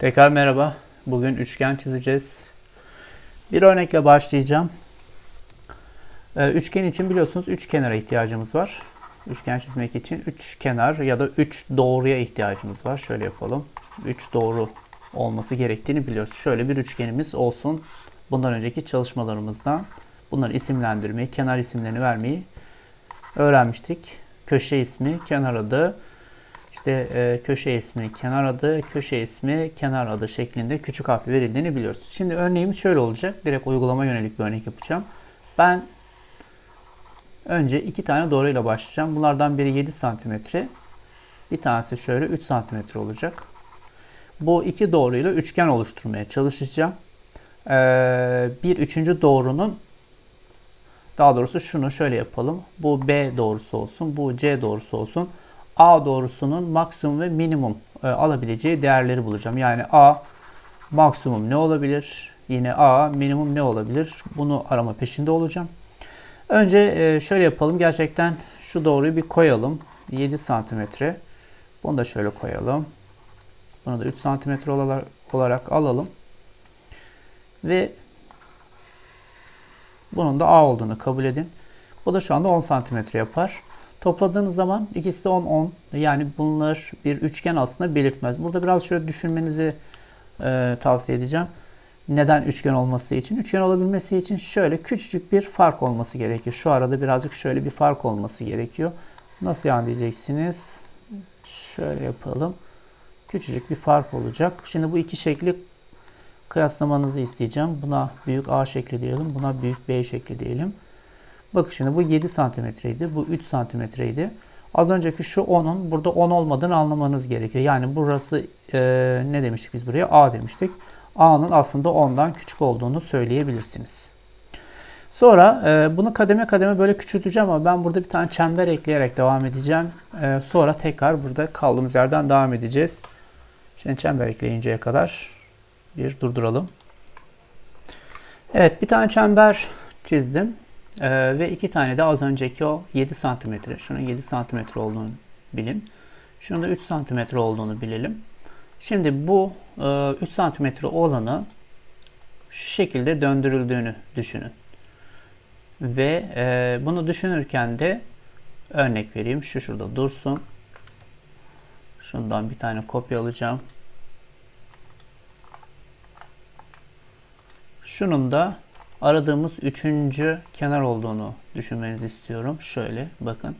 Tekrar merhaba. Bugün üçgen çizeceğiz. Bir örnekle başlayacağım. Ee, üçgen için biliyorsunuz üç kenara ihtiyacımız var. Üçgen çizmek için üç kenar ya da üç doğruya ihtiyacımız var. Şöyle yapalım. Üç doğru olması gerektiğini biliyoruz. Şöyle bir üçgenimiz olsun. Bundan önceki çalışmalarımızdan bunları isimlendirmeyi, kenar isimlerini vermeyi öğrenmiştik. Köşe ismi, kenar adı, işte e, köşe ismi, kenar adı, köşe ismi, kenar adı şeklinde küçük harfle verildiğini biliyoruz. Şimdi örneğimiz şöyle olacak. Direkt uygulama yönelik bir örnek yapacağım. Ben önce iki tane doğruyla başlayacağım. Bunlardan biri 7 santimetre. Bir tanesi şöyle 3 santimetre olacak. Bu iki doğruyla üçgen oluşturmaya çalışacağım. Ee, bir üçüncü doğrunun daha doğrusu şunu şöyle yapalım. Bu B doğrusu olsun, bu C doğrusu olsun. A doğrusunun maksimum ve minimum e, alabileceği değerleri bulacağım. Yani A maksimum ne olabilir? Yine A minimum ne olabilir? Bunu arama peşinde olacağım. Önce e, şöyle yapalım. Gerçekten şu doğruyu bir koyalım. 7 santimetre. Bunu da şöyle koyalım. Bunu da 3 santimetre olarak, alalım. Ve bunun da A olduğunu kabul edin. Bu da şu anda 10 santimetre yapar. Topladığınız zaman ikisi de 10 10. Yani bunlar bir üçgen aslında belirtmez. Burada biraz şöyle düşünmenizi e, tavsiye edeceğim. Neden üçgen olması için? Üçgen olabilmesi için şöyle küçücük bir fark olması gerekiyor. Şu arada birazcık şöyle bir fark olması gerekiyor. Nasıl yani diyeceksiniz? Şöyle yapalım. Küçücük bir fark olacak. Şimdi bu iki şekli kıyaslamanızı isteyeceğim. Buna büyük A şekli diyelim. Buna büyük B şekli diyelim. Bakın şimdi bu 7 santimetreydi. Bu 3 santimetreydi. Az önceki şu 10'un burada 10 olmadığını anlamanız gerekiyor. Yani burası e, ne demiştik biz buraya? A demiştik. A'nın aslında 10'dan küçük olduğunu söyleyebilirsiniz. Sonra e, bunu kademe kademe böyle küçülteceğim ama ben burada bir tane çember ekleyerek devam edeceğim. E, sonra tekrar burada kaldığımız yerden devam edeceğiz. Şimdi çember ekleyinceye kadar bir durduralım. Evet bir tane çember çizdim. Ee, ve iki tane de az önceki o 7 santimetre. Şunun 7 santimetre olduğunu bilin. Şunun da 3 santimetre olduğunu bilelim. Şimdi bu e, 3 santimetre olanı şu şekilde döndürüldüğünü düşünün. Ve e, bunu düşünürken de örnek vereyim. Şu şurada dursun. Şundan bir tane kopya alacağım. Şunun da aradığımız üçüncü kenar olduğunu düşünmenizi istiyorum. Şöyle bakın.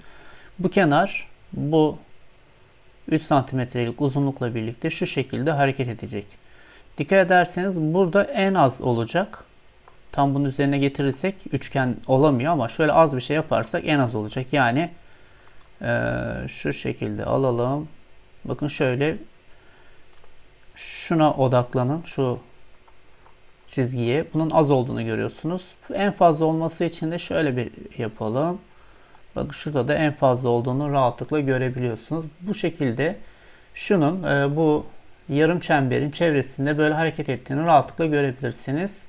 Bu kenar bu 3 santimetrelik uzunlukla birlikte şu şekilde hareket edecek. Dikkat ederseniz burada en az olacak. Tam bunun üzerine getirirsek üçgen olamıyor ama şöyle az bir şey yaparsak en az olacak. Yani e, şu şekilde alalım. Bakın şöyle şuna odaklanın. Şu çizgiye. Bunun az olduğunu görüyorsunuz. En fazla olması için de şöyle bir yapalım. Bakın şurada da en fazla olduğunu rahatlıkla görebiliyorsunuz. Bu şekilde şunun e, bu yarım çemberin çevresinde böyle hareket ettiğini rahatlıkla görebilirsiniz.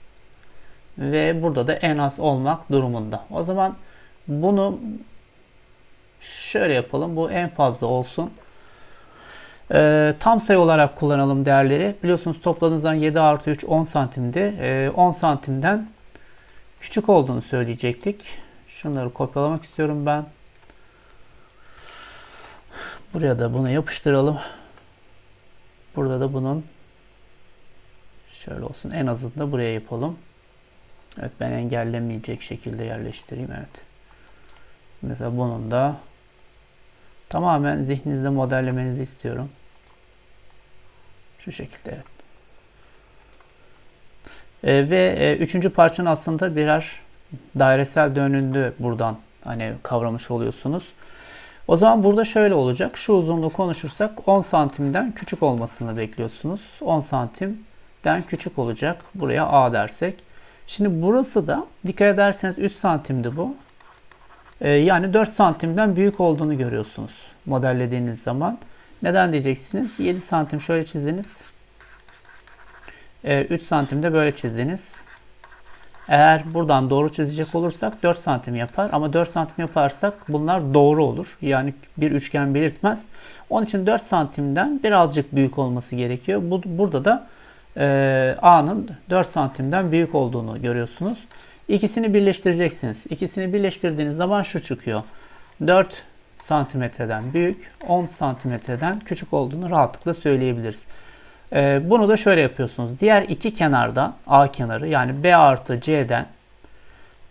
Ve burada da en az olmak durumunda. O zaman bunu şöyle yapalım. Bu en fazla olsun. E, tam sayı olarak kullanalım değerleri. Biliyorsunuz topladığınızdan 7 artı 3 10 santimdi. E, 10 santimden küçük olduğunu söyleyecektik. Şunları kopyalamak istiyorum ben. Buraya da bunu yapıştıralım. Burada da bunun şöyle olsun. En azından buraya yapalım. Evet ben engellemeyecek şekilde yerleştireyim. Evet. Mesela bunun da tamamen zihninizde modellemenizi istiyorum. Şu şekilde evet. E, ve e, üçüncü parçanın aslında birer dairesel dönündü buradan hani kavramış oluyorsunuz. O zaman burada şöyle olacak. Şu uzunluğu konuşursak 10 santimden küçük olmasını bekliyorsunuz. 10 santimden küçük olacak. Buraya A dersek. Şimdi burası da dikkat ederseniz 3 santimdi bu. Ee, yani 4 santimden büyük olduğunu görüyorsunuz modellediğiniz zaman. Neden diyeceksiniz? 7 santim şöyle çizdiniz. 3 ee, santimde böyle çizdiniz. Eğer buradan doğru çizecek olursak 4 santim yapar ama 4 santim yaparsak bunlar doğru olur. Yani bir üçgen belirtmez. Onun için 4 santimden birazcık büyük olması gerekiyor. Bu, burada da e, A'nın 4 santimden büyük olduğunu görüyorsunuz. İkisini birleştireceksiniz. İkisini birleştirdiğiniz zaman şu çıkıyor. 4 santimetreden büyük, 10 santimetreden küçük olduğunu rahatlıkla söyleyebiliriz. Ee, bunu da şöyle yapıyorsunuz. Diğer iki kenardan A kenarı yani B artı C'den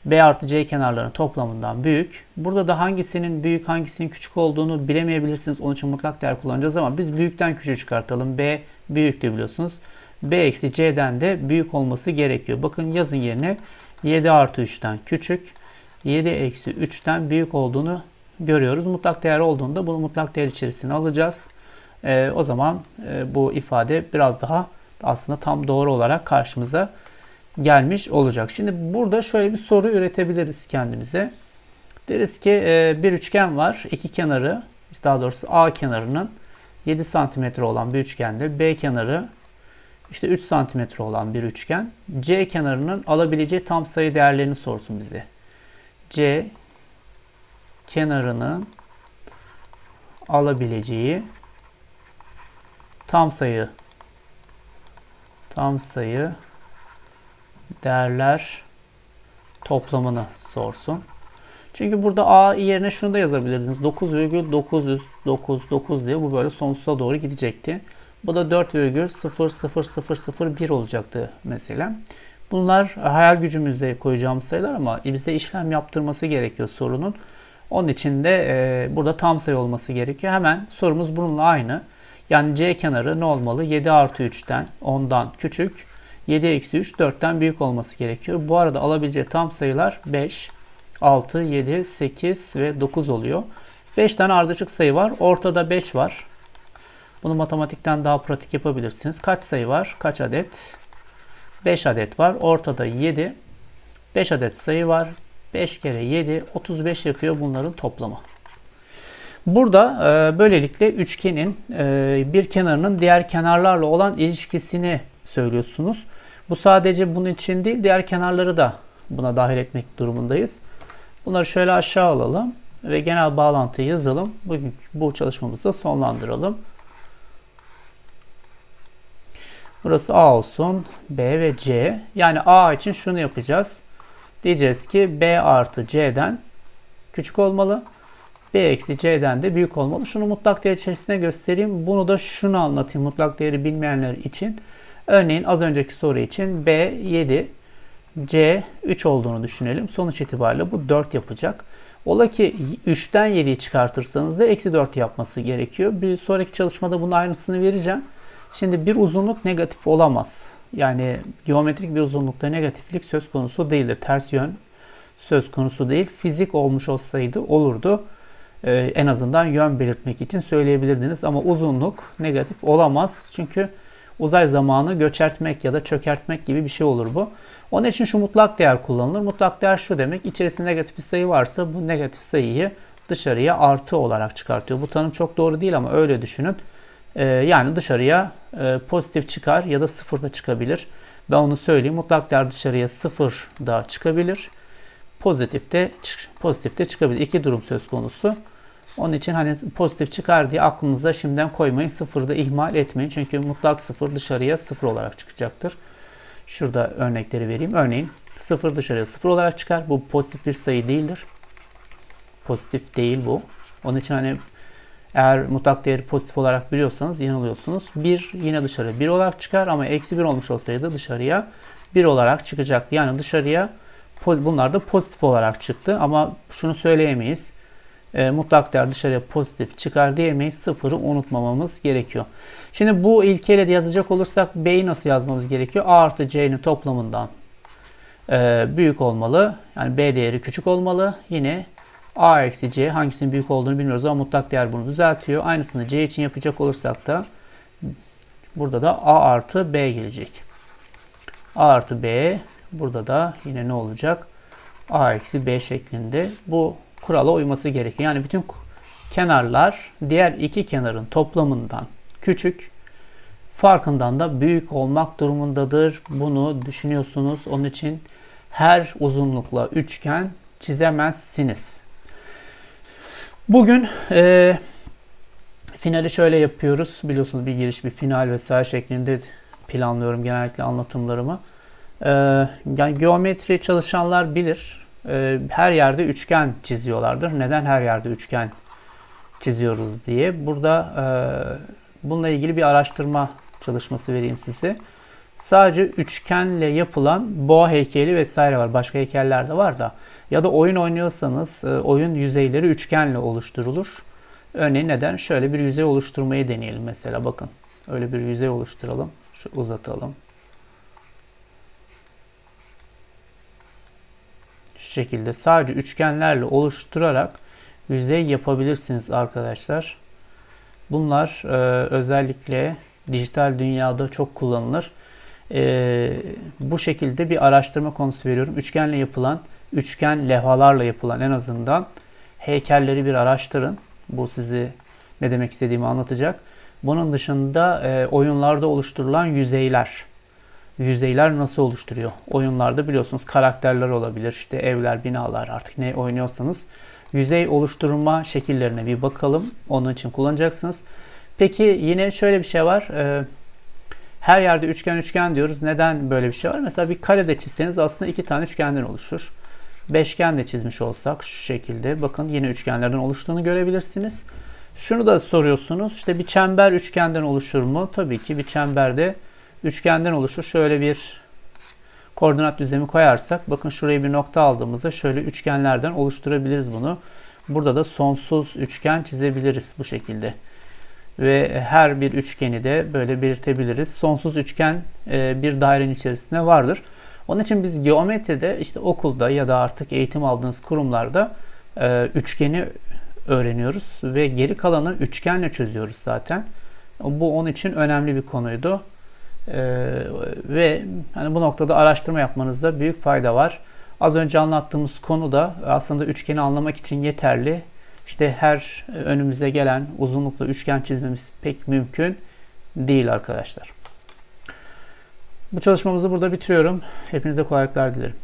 B artı C kenarlarının toplamından büyük. Burada da hangisinin büyük hangisinin küçük olduğunu bilemeyebilirsiniz. Onun için mutlak değer kullanacağız ama biz büyükten küçüğü çıkartalım. B büyük de biliyorsunuz. B eksi C'den de büyük olması gerekiyor. Bakın yazın yerine 7 artı 3'ten küçük. 7 eksi 3'ten büyük olduğunu görüyoruz. Mutlak değer olduğunda bunu mutlak değer içerisine alacağız. E, o zaman e, bu ifade biraz daha aslında tam doğru olarak karşımıza gelmiş olacak. Şimdi burada şöyle bir soru üretebiliriz kendimize. Deriz ki e, bir üçgen var. iki kenarı daha doğrusu A kenarının 7 santimetre olan bir üçgende B kenarı işte 3 santimetre olan bir üçgen. C kenarının alabileceği tam sayı değerlerini sorsun bize. C kenarının alabileceği tam sayı tam sayı değerler toplamını sorsun. Çünkü burada A yerine şunu da yazabilirsiniz. 9,999 diye bu böyle sonsuza doğru gidecekti. Bu da 4,00001 olacaktı mesela. Bunlar hayal gücümüzde koyacağımız sayılar ama bize işlem yaptırması gerekiyor sorunun. Onun için de e, burada tam sayı olması gerekiyor. Hemen sorumuz bununla aynı. Yani C kenarı ne olmalı? 7 artı 3'ten 10'dan küçük. 7 eksi 3 4'ten büyük olması gerekiyor. Bu arada alabileceği tam sayılar 5, 6, 7, 8 ve 9 oluyor. 5 tane ardışık sayı var. Ortada 5 var. Bunu matematikten daha pratik yapabilirsiniz. Kaç sayı var? Kaç adet? 5 adet var. Ortada 7. 5 adet sayı var. 5 kere 7 35 yapıyor bunların toplamı. Burada e, böylelikle üçgenin e, bir kenarının diğer kenarlarla olan ilişkisini söylüyorsunuz. Bu sadece bunun için değil diğer kenarları da buna dahil etmek durumundayız. Bunları şöyle aşağı alalım ve genel bağlantıyı yazalım. Bugün bu çalışmamızı da sonlandıralım. Burası A olsun. B ve C. Yani A için şunu yapacağız. Diyeceğiz ki B artı C'den küçük olmalı. B eksi C'den de büyük olmalı. Şunu mutlak değer içerisine göstereyim. Bunu da şunu anlatayım mutlak değeri bilmeyenler için. Örneğin az önceki soru için B 7, C 3 olduğunu düşünelim. Sonuç itibariyle bu 4 yapacak. Ola ki 3'ten 7'yi çıkartırsanız da eksi 4 yapması gerekiyor. Bir sonraki çalışmada bunun aynısını vereceğim. Şimdi bir uzunluk negatif olamaz. Yani geometrik bir uzunlukta negatiflik söz konusu değildir. Ters yön söz konusu değil. Fizik olmuş olsaydı olurdu. Ee, en azından yön belirtmek için söyleyebilirdiniz. Ama uzunluk negatif olamaz. Çünkü uzay zamanı göçertmek ya da çökertmek gibi bir şey olur bu. Onun için şu mutlak değer kullanılır. Mutlak değer şu demek. İçerisinde negatif bir sayı varsa bu negatif sayıyı dışarıya artı olarak çıkartıyor. Bu tanım çok doğru değil ama öyle düşünün. Ee, yani dışarıya e, pozitif çıkar ya da sıfır da çıkabilir. Ben onu söyleyeyim. Mutlak değer dışarıya sıfır da çıkabilir. Pozitif de, pozitif de çıkabilir. İki durum söz konusu. Onun için hani pozitif çıkar diye aklınıza şimdiden koymayın. Sıfırı da ihmal etmeyin. Çünkü mutlak sıfır dışarıya sıfır olarak çıkacaktır. Şurada örnekleri vereyim. Örneğin sıfır dışarıya sıfır olarak çıkar. Bu pozitif bir sayı değildir. Pozitif değil bu. Onun için hani eğer mutlak değeri pozitif olarak biliyorsanız yanılıyorsunuz. 1 yine dışarı 1 olarak çıkar ama eksi 1 olmuş olsaydı dışarıya 1 olarak çıkacaktı. Yani dışarıya bunlar da pozitif olarak çıktı ama şunu söyleyemeyiz. E, mutlak değer dışarıya pozitif çıkar diyemeyiz. Sıfırı unutmamamız gerekiyor. Şimdi bu ilkeyle de yazacak olursak B'yi nasıl yazmamız gerekiyor? A artı C'nin toplamından e, büyük olmalı. Yani B değeri küçük olmalı. Yine A eksi C hangisinin büyük olduğunu bilmiyoruz ama mutlak değer bunu düzeltiyor. Aynısını C için yapacak olursak da burada da A artı B gelecek. A artı B burada da yine ne olacak? A eksi B şeklinde bu kurala uyması gerekiyor. Yani bütün kenarlar diğer iki kenarın toplamından küçük farkından da büyük olmak durumundadır. Bunu düşünüyorsunuz. Onun için her uzunlukla üçgen çizemezsiniz. Bugün e, finali şöyle yapıyoruz. Biliyorsunuz bir giriş, bir final vesaire şeklinde planlıyorum genellikle anlatımlarımı. E, yani geometri çalışanlar bilir. E, her yerde üçgen çiziyorlardır. Neden her yerde üçgen çiziyoruz diye. Burada e, bununla ilgili bir araştırma çalışması vereyim size. Sadece üçgenle yapılan boğa heykeli vesaire var. Başka heykeller de var da. Ya da oyun oynuyorsanız e, oyun yüzeyleri üçgenle oluşturulur. Örneğin neden? Şöyle bir yüzey oluşturmayı deneyelim mesela. Bakın. Öyle bir yüzey oluşturalım. Şu uzatalım. Şu şekilde sadece üçgenlerle oluşturarak yüzey yapabilirsiniz arkadaşlar. Bunlar e, özellikle dijital dünyada çok kullanılır. E, bu şekilde bir araştırma konusu veriyorum. Üçgenle yapılan, üçgen levhalarla yapılan en azından heykelleri bir araştırın. Bu sizi ne demek istediğimi anlatacak. Bunun dışında e, oyunlarda oluşturulan yüzeyler. Yüzeyler nasıl oluşturuyor? Oyunlarda biliyorsunuz karakterler olabilir, işte evler, binalar artık ne oynuyorsanız yüzey oluşturma şekillerine bir bakalım. Onun için kullanacaksınız. Peki yine şöyle bir şey var. Ee, her yerde üçgen üçgen diyoruz. Neden böyle bir şey var? Mesela bir karede çizseniz aslında iki tane üçgenden oluşur. Beşgen de çizmiş olsak şu şekilde bakın yine üçgenlerden oluştuğunu görebilirsiniz. Şunu da soruyorsunuz. İşte bir çember üçgenden oluşur mu? Tabii ki bir çemberde üçgenden oluşur. Şöyle bir koordinat düzlemi koyarsak bakın şuraya bir nokta aldığımızda şöyle üçgenlerden oluşturabiliriz bunu. Burada da sonsuz üçgen çizebiliriz bu şekilde. Ve her bir üçgeni de böyle belirtebiliriz. Sonsuz üçgen e, bir dairenin içerisinde vardır. Onun için biz geometride işte okulda ya da artık eğitim aldığınız kurumlarda e, üçgeni öğreniyoruz ve geri kalanı üçgenle çözüyoruz zaten. Bu onun için önemli bir konuydu. Ee, ve hani bu noktada araştırma yapmanızda büyük fayda var. Az önce anlattığımız konu da aslında üçgeni anlamak için yeterli. İşte her önümüze gelen uzunlukla üçgen çizmemiz pek mümkün değil arkadaşlar. Bu çalışmamızı burada bitiriyorum. Hepinize kolaylıklar dilerim.